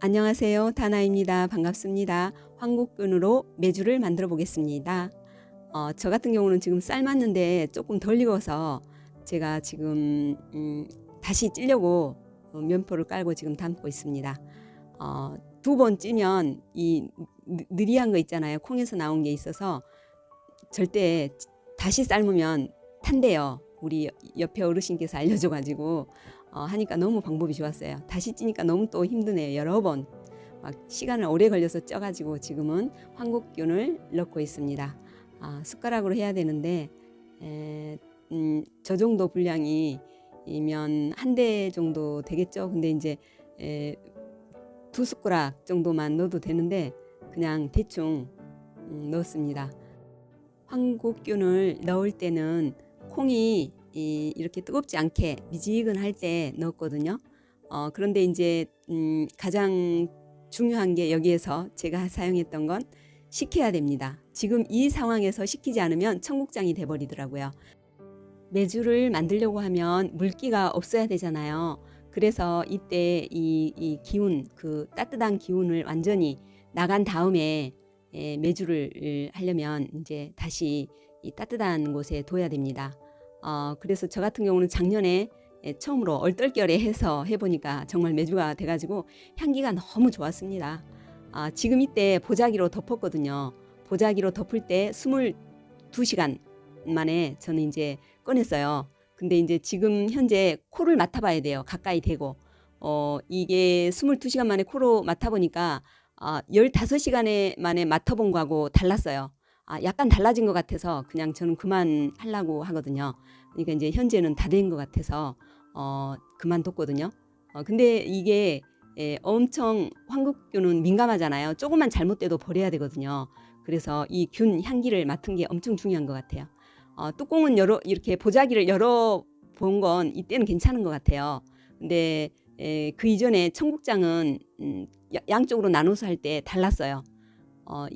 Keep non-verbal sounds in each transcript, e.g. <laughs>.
안녕하세요. 다나입니다. 반갑습니다. 황국균으로 매주를 만들어 보겠습니다. 어, 저 같은 경우는 지금 삶았는데 조금 덜 익어서 제가 지금 음, 다시 찌려고 어, 면포를 깔고 지금 담고 있습니다. 어, 두 번 찌면 이 느- 느리한 거 있잖아요. 콩에서 나온 게 있어서 절대 다시 삶으면 탄대요. 우리 옆에 어르신께서 알려줘가지고 어, 하니까 너무 방법이 좋았어요. 다시 찌니까 너무 또 힘드네요. 여러 번. 막 시간을 오래 걸려서 쪄가지고 지금은 황국균을 넣고 있습니다. 아, 숟가락으로 해야 되는데 에, 음, 저 정도 분량이 이면 한 대 정도 되겠죠. 근데 이제 에, 두 숟가락 정도만 넣어도 되는데 그냥 대충 음, 넣었습니다. 황국균을 넣을 때는 콩이 이, 이렇게 뜨겁지 않게 미지근할 때 넣었거든요. 어, 그런데 이제 음, 가장 중요한 게 여기에서 제가 사용했던 건 식혀야 됩니다. 지금 이 상황에서 식히지 않으면 청국장이 돼버리더라고요. 메주를 만들려고 하면 물기가 없어야 되잖아요. 그래서 이때 이, 이 기운, 그 따뜻한 기운을 완전히 나간 다음에 예, 메주를 하려면 이제 다시 이 따뜻한 곳에 둬야 됩니다. 어, 그래서 저 같은 경우는 작년에 예, 처음으로 얼떨결에 해서 해보니까 정말 메주가 돼가지고 향기가 너무 좋았습니다. 아, 지금 이때 보자기로 덮었거든요. 보자기로 덮을 때 22시간 만에 저는 이제 꺼냈어요. 근데 이제 지금 현재 코를 맡아봐야 돼요. 가까이 대고. 어, 이게 22시간 만에 코로 맡아보니까 아, 15시간에 만에 맡아본 거하고 달랐어요. 아, 약간 달라진 것 같아서 그냥 저는 그만 하려고 하거든요. 그러니까 이제 현재는 다 된 것 같아서 어, 그만뒀거든요. 어, 근데 이게 예, 엄청 황국균은 민감하잖아요. 조금만 잘못돼도 버려야 되거든요. 그래서 이 균 향기를 맡은 게 엄청 중요한 것 같아요. 어, 뚜껑은 열어 이렇게 보자기를 열어 본 건 이때는 괜찮은 것 같아요. 근데 에, 그 이전에 청국장은 음, 야- 양쪽으로 나눠서 할 때 달랐어요. 어,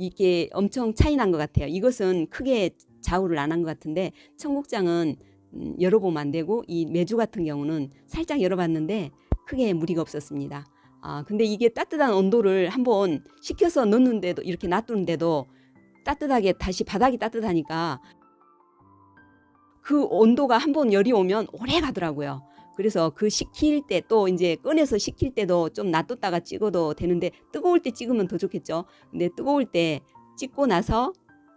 이- 이게 엄청 차이 난 것 같아요. 이것은 크게 좌우를 안 한 것 같은데 청국장은 음, 열어보면 안 되고 이 메주 같은 경우는 살짝 열어봤는데 크게 무리가 없었습니다. 아 근데 이게 따뜻한 온도를 한번 식혀서 넣는데도 이렇게 놔두는데도 따뜻하게 다시 바닥이 따뜻하니까 그 온도가 한번 열이 오면 오래 가더라고요. 그래서 그 식힐 때 또 이제 꺼내서 식힐 때도 좀 놔뒀다가 찍어도 되는데 뜨거울 때 찍으면 더 좋겠죠. 근데 뜨거울 때 찍고 나서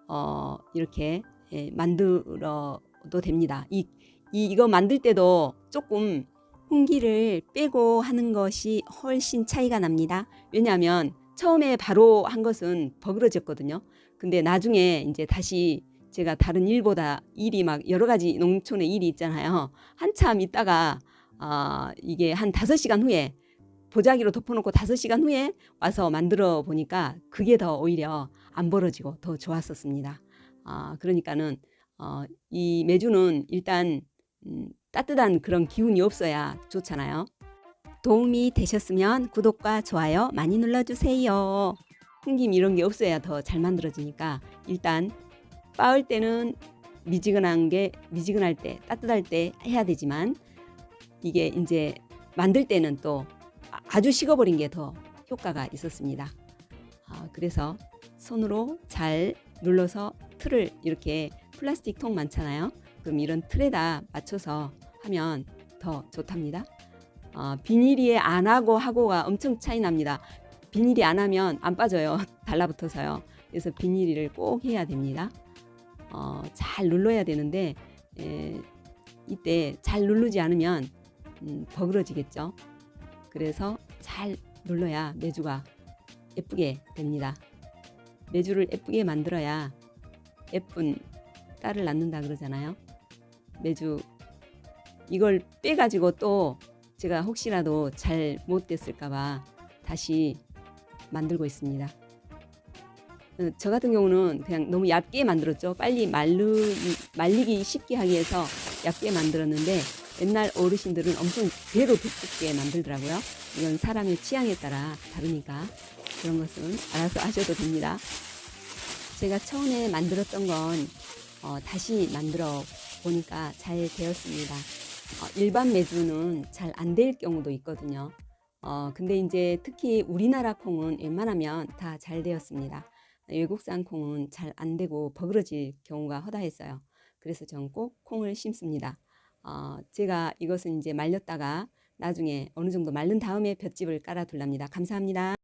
어 이렇게 예, 만들어도 됩니다. 이, 이 이거 만들 때도 조금 홍기를 빼고 하는 것이 훨씬 차이가 납니다. 왜냐하면 처음에 바로 한 것은 버그러졌거든요. 근데 나중에 이제 다시 제가 다른 일보다 일이 막 여러 가지 농촌의 일이 있잖아요. 한참 있다가 아 이게 한 다섯 시간 후에 보자기로 덮어놓고 다섯 시간 후에 와서 만들어 보니까 그게 더 오히려 안 벌어지고 더 좋았었습니다. 아 그러니까는 어, 이 메주는 일단 음, 따뜻한 그런 기운이 없어야 좋잖아요. 도움이 되셨으면 구독과 좋아요 많이 눌러주세요. 풍김 이런 게 없어야 더 잘 만들어지니까 일단 빻을 때는 미지근한 게 미지근할 때 따뜻할 때 해야 되지만 이게 이제 만들 때는 또 아- 아주 식어버린 게 더 효과가 있었습니다. 아, 그래서 손으로 잘 눌러서 틀을 이렇게 플라스틱 통 많잖아요. 그럼 이런 틀에다 맞춰서 하면 더 좋답니다. 어, 비닐이 안 하고 하고가 엄청 차이 납니다. 비닐이 안 하면 안 빠져요. <laughs> 달라붙어서요. 그래서 비닐을 꼭 해야 됩니다. 어, 잘 눌러야 되는데 에, 이때 잘 누르지 않으면 음, 버그러지겠죠. 그래서 잘 눌러야 메주가 예쁘게 됩니다. 메주를 예쁘게 만들어야 예쁜 딸을 낳는다 그러잖아요. 메주 이걸 빼가지고 또 제가 혹시라도 잘 못 됐을까봐 다시 만들고 있습니다. 어, 저 같은 경우는 그냥 너무 얇게 만들었죠. 빨리 말르, 말리기 쉽게 하기 위해서 얇게 만들었는데 옛날 어르신들은 엄청 배로 두껍게 만들더라고요. 이건 사람의 취향에 따라 다르니까 그런 것은 알아서 하셔도 됩니다. 제가 처음에 만들었던 건 어, 다시 만들어 보니까 잘 되었습니다. 어, 일반 매주는 잘 안 될 경우도 있거든요. 어, 근데 이제 특히 우리나라 콩은 웬만하면 다 잘 되었습니다. 외국산 콩은 잘 안 되고 버그러질 경우가 허다했어요. 그래서 저는 꼭 콩을 심습니다. 어, 제가 이것은 이제 말렸다가 나중에 어느 정도 말른 다음에 볏짚을 깔아 둘랍니다. 감사합니다.